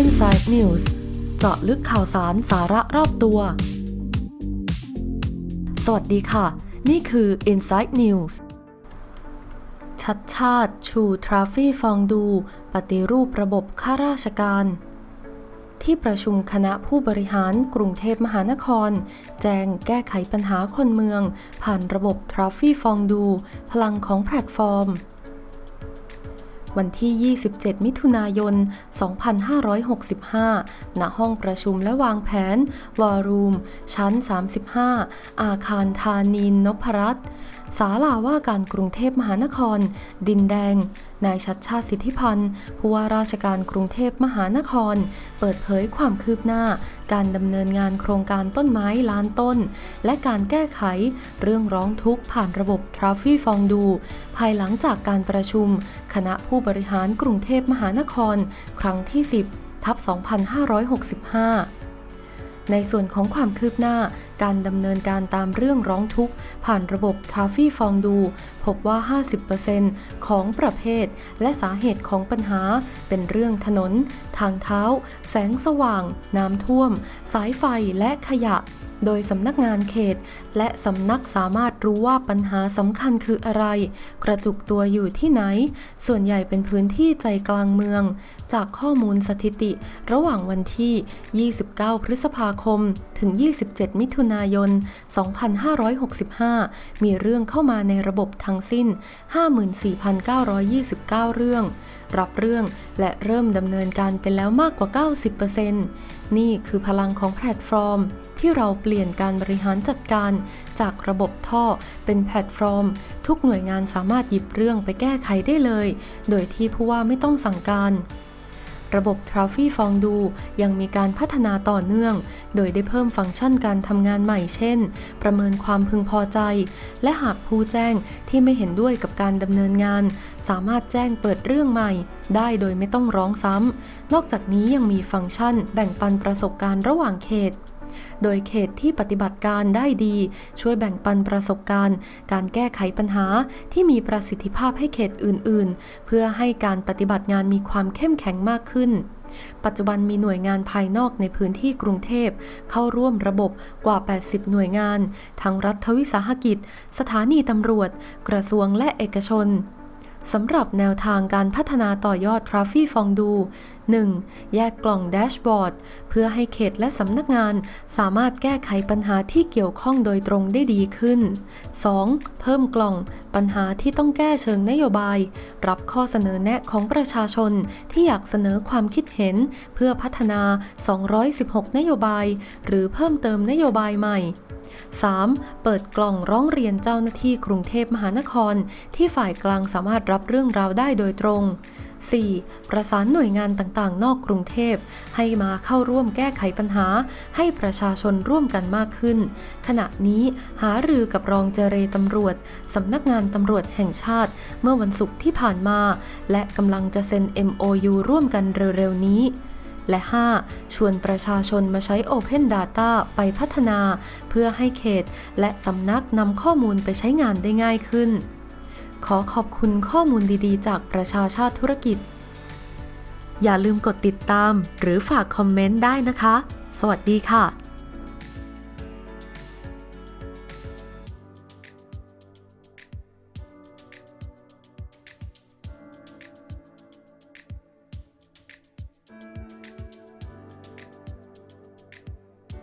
Inside News เจาะลึกข่าวสารสาระรอบตัว สวัสดีค่ะ นี่คือ Inside News ชัดชาติ ชูทราฟี่ฟองดู ปฏิรูประบบข้าราชการ ที่ประชุมคณะผู้บริหารกรุงเทพมหานคร แจงแก้ไขปัญหาคนเมือง ผ่านระบบทราฟี่ฟองดู พลังของแพลตฟอร์ม วันที่ 27 มิถุนายน 2565 ณ ห้องประชุมและวางแผนวอรูม ชั้น 35 อาคารธานีนพรัตน์ ศาลาว่าการกรุงเทพมหานคร ดินแดง นายชัดชาติสิทธิพันธ์ผู้ว่าราชการกรุงเทพมหานคร เปิดเผยความคืบหน้า การดำเนินงานโครงการต้นไม้ล้านต้น และการแก้ไข เรื่องร้องทุกข์ผ่านระบบทราฟฟี่ฟองดู ภายหลังจากการประชุม คณะผู้บริหารกรุงเทพมหานคร ครั้งที่ 10ทับ2565 ในส่วนของความคืบหน้า การดำเนินการตามเรื่องร้องทุกข์ ผ่านระบบทาฟี่ฟองดู พบว่า 50%ของประเภท และสาเหตุของปัญหา เป็นเรื่องถนน ทางเท้า แสงสว่าง น้ำท่วม สายไฟและขยะ โดยสำนักงานเขต และสำนักสามารถรู้ว่าปัญหาสำคัญคืออะไร กระจุกตัวอยู่ที่ไหน ส่วนใหญ่เป็นพื้นที่ใจกลางเมือง จากข้อมูลสถิติ ระหว่างวันที่ 29 พฤษภาคม ถึง 27 มิถุนายน 2565 มีเรื่องเข้ามาในระบบทั้งสิ้น 54,929 เรื่อง รับเรื่อง และเริ่มดำเนินการไปแล้วมากกว่า 90%นี่คือพลังของแพลตฟอร์ม ที่เราเปลี่ยนการบริหารจัดการ จากระบบท่อเป็นแพลตฟอร์ม ทุกหน่วยงานสามารถหยิบเรื่องไปแก้ไขได้เลย โดยที่ผู้ว่าไม่ต้องสั่งการระบบทราฟี่ฟองดูยังมีการพัฒนาต่อเนื่อง โดยได้เพิ่มฟังก์ชันการทำงานใหม่เช่น ประเมินความพึงพอใจ และหากผู้แจ้งที่ไม่เห็นด้วยกับการดำเนินงาน สามารถแจ้งเปิดเรื่องใหม่ ได้โดยไม่ต้องร้องซ้ำ นอกจากนี้ยังมีฟังก์ชันแบ่งปันประสบการณ์ระหว่างเขตโดยเขตที่ปฏิบัติการได้ดี ช่วยแบ่งปันประสบการณ์ การแก้ไขปัญหาที่มีประสิทธิภาพให้เขตอื่น ๆ เพื่อให้การปฏิบัติงานมีความเข้มแข็งมากขึ้น ปัจจุบันมีหน่วยงานภายนอกในพื้นที่กรุงเทพ เข้าร่วมระบบกว่า 80 หน่วยงาน ทั้งรัฐวิสาหกิจ สถานีตำรวจ กระทรวงและเอกชน สำหรับแนวทางการพัฒนาต่อยอดทราฟี่ฟองดู 1. แยกกล่องแดชบอร์ด เพื่อให้เขตและสำนักงานสามารถแก้ไขปัญหาที่เกี่ยวข้องโดยตรงได้ดีขึ้น 2. เพิ่มกล่องปัญหาที่ต้องแก้เชิงนโยบาย รับข้อเสนอแนะของประชาชนที่อยากเสนอความคิดเห็น เพื่อพัฒนา 216 นโยบาย หรือเพิ่มเติมนโยบายใหม่ 3. เปิดกล่องร้องเรียนเจ้าหน้าที่กรุงเทพมหานคร ที่ฝ่ายกลางสามารถรับเรื่องราวได้โดยตรง 4. ประสานหน่วยงานต่างๆ นอกกรุงเทพ ให้มาเข้าร่วมแก้ไขปัญหา ให้ประชาชนร่วมกันมากขึ้น ขณะนี้หารือกับรองเจเรตำรวจ สำนักงานตำรวจแห่งชาติ เมื่อวันศุกร์ที่ผ่านมา และกำลังจะเซ็น MOU ร่วมกันเร็วๆนี้ และ 5. ชวนประชาชนมาใช้ Open Data ไปพัฒนา เพื่อให้เขต และสำนักนำข้อมูลไปใช้งานได้ง่ายขึ้น ขอขอบคุณข้อมูลดีๆ จากประชาชาติธุรกิจ อย่าลืมกดติดตาม หรือฝากคอมเมนต์ได้นะคะ สวัสดีค่ะ